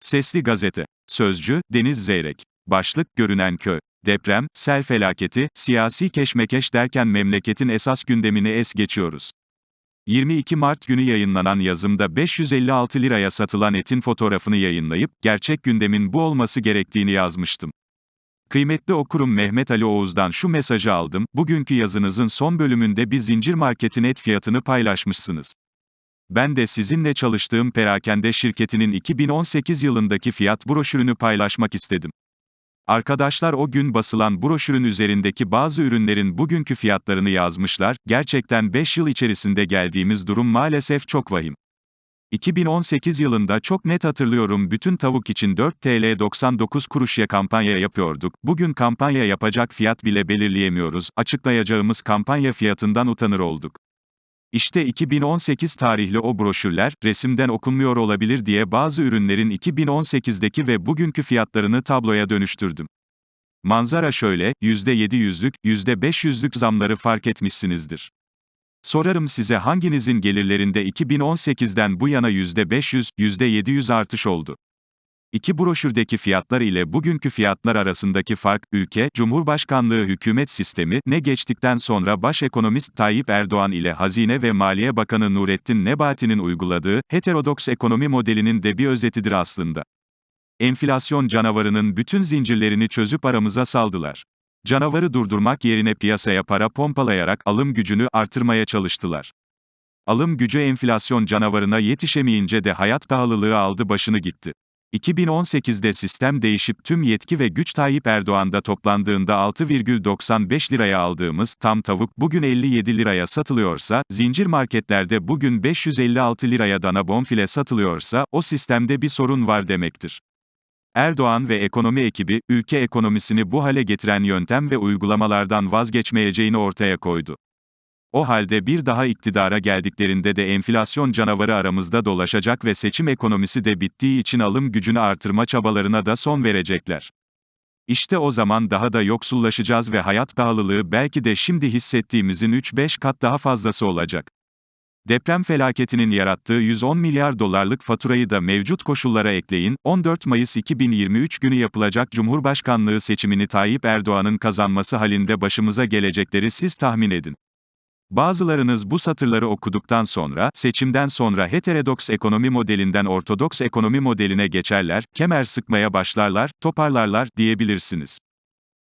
Sesli Gazete. Sözcü, Deniz Zeyrek. Başlık, Görünen Köy. Deprem, sel felaketi, siyasi keşmekeş derken memleketin esas gündemini es geçiyoruz. 22 Mart günü yayınlanan yazımda 556 liraya satılan etin fotoğrafını yayınlayıp, gerçek gündemin bu olması gerektiğini yazmıştım. Kıymetli okurum Mehmet Ali Oğuz'dan şu mesajı aldım, bugünkü yazınızın son bölümünde bir zincir marketin et fiyatını paylaşmışsınız. Ben de sizinle çalıştığım perakende şirketinin 2018 yılındaki fiyat broşürünü paylaşmak istedim. Arkadaşlar o gün basılan broşürün üzerindeki bazı ürünlerin bugünkü fiyatlarını yazmışlar, gerçekten 5 yıl içerisinde geldiğimiz durum maalesef çok vahim. 2018 yılında çok net hatırlıyorum bütün tavuk için 4 TL 99 kuruşya kampanya yapıyorduk, bugün kampanya yapacak fiyat bile belirleyemiyoruz, açıklayacağımız kampanya fiyatından utanır olduk. İşte 2018 tarihli o broşürler, resimden okunmuyor olabilir diye bazı ürünlerin 2018'deki ve bugünkü fiyatlarını tabloya dönüştürdüm. Manzara şöyle, %700'lük, %500'lük zamları fark etmişsinizdir. Sorarım size hanginizin gelirlerinde 2018'den bu yana %500, %700 artış oldu? İki broşürdeki fiyatlar ile bugünkü fiyatlar arasındaki fark, ülke, Cumhurbaşkanlığı hükümet sistemi, ne geçtikten sonra baş ekonomist Tayyip Erdoğan ile Hazine ve Maliye Bakanı Nurettin Nebati'nin uyguladığı, heterodoks ekonomi modelinin de bir özetidir aslında. Enflasyon canavarının bütün zincirlerini çözüp aramıza saldılar. Canavarı durdurmak yerine piyasaya para pompalayarak alım gücünü artırmaya çalıştılar. Alım gücü enflasyon canavarına yetişemeyince de hayat pahalılığı aldı başını gitti. 2018'de sistem değişip tüm yetki ve güç Tayyip Erdoğan'da toplandığında 6,95 liraya aldığımız tam tavuk bugün 57 liraya satılıyorsa, zincir marketlerde bugün 556 liraya dana bonfile satılıyorsa, o sistemde bir sorun var demektir. Erdoğan ve ekonomi ekibi, ülke ekonomisini bu hale getiren yöntem ve uygulamalardan vazgeçmeyeceğini ortaya koydu. O halde bir daha iktidara geldiklerinde de enflasyon canavarı aramızda dolaşacak ve seçim ekonomisi de bittiği için alım gücünü artırma çabalarına da son verecekler. İşte o zaman daha da yoksullaşacağız ve hayat pahalılığı belki de şimdi hissettiğimizin 3-5 kat daha fazlası olacak. Deprem felaketinin yarattığı 110 milyar dolarlık faturayı da mevcut koşullara ekleyin, 14 Mayıs 2023 günü yapılacak Cumhurbaşkanlığı seçimini Tayyip Erdoğan'ın kazanması halinde başımıza gelecekleri siz tahmin edin. Bazılarınız bu satırları okuduktan sonra, seçimden sonra heterodoks ekonomi modelinden ortodoks ekonomi modeline geçerler, kemer sıkmaya başlarlar, toparlarlar, diyebilirsiniz.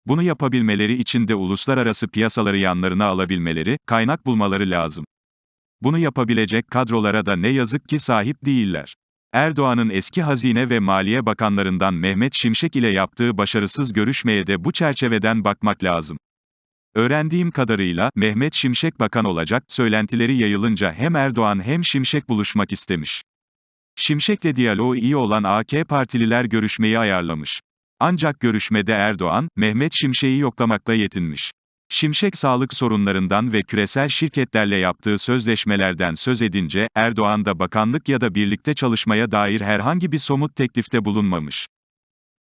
Bunu yapabilmeleri için de uluslararası piyasaları yanlarına alabilmeleri, kaynak bulmaları lazım. Bunu yapabilecek kadrolara da ne yazık ki sahip değiller. Erdoğan'ın eski Hazine ve Maliye Bakanlarından Mehmet Şimşek ile yaptığı başarısız görüşmeye de bu çerçeveden bakmak lazım. Öğrendiğim kadarıyla, Mehmet Şimşek bakan olacak, söylentileri yayılınca hem Erdoğan hem Şimşek buluşmak istemiş. Şimşek'le diyaloğu iyi olan AK partililer görüşmeyi ayarlamış. Ancak görüşmede Erdoğan, Mehmet Şimşek'i yoklamakla yetinmiş. Şimşek sağlık sorunlarından ve küresel şirketlerle yaptığı sözleşmelerden söz edince, Erdoğan da bakanlık ya da birlikte çalışmaya dair herhangi bir somut teklifte bulunmamış.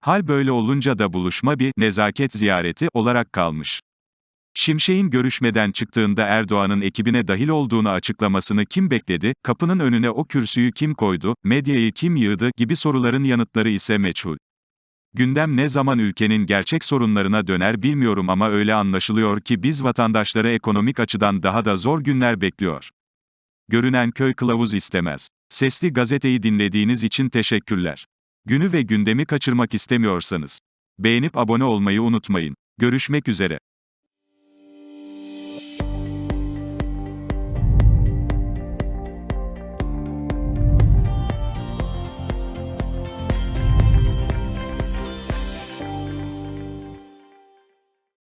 Hal böyle olunca da buluşma bir nezaket ziyareti olarak kalmış. Şimşek'in görüşmeden çıktığında Erdoğan'ın ekibine dahil olduğunu açıklamasını kim bekledi, kapının önüne o kürsüyü kim koydu, medyayı kim yığdı gibi soruların yanıtları ise meçhul. Gündem ne zaman ülkenin gerçek sorunlarına döner bilmiyorum ama öyle anlaşılıyor ki biz vatandaşları ekonomik açıdan daha da zor günler bekliyor. Görünen köy kılavuz istemez. Sesli gazeteyi dinlediğiniz için teşekkürler. Günü ve gündemi kaçırmak istemiyorsanız beğenip abone olmayı unutmayın. Görüşmek üzere.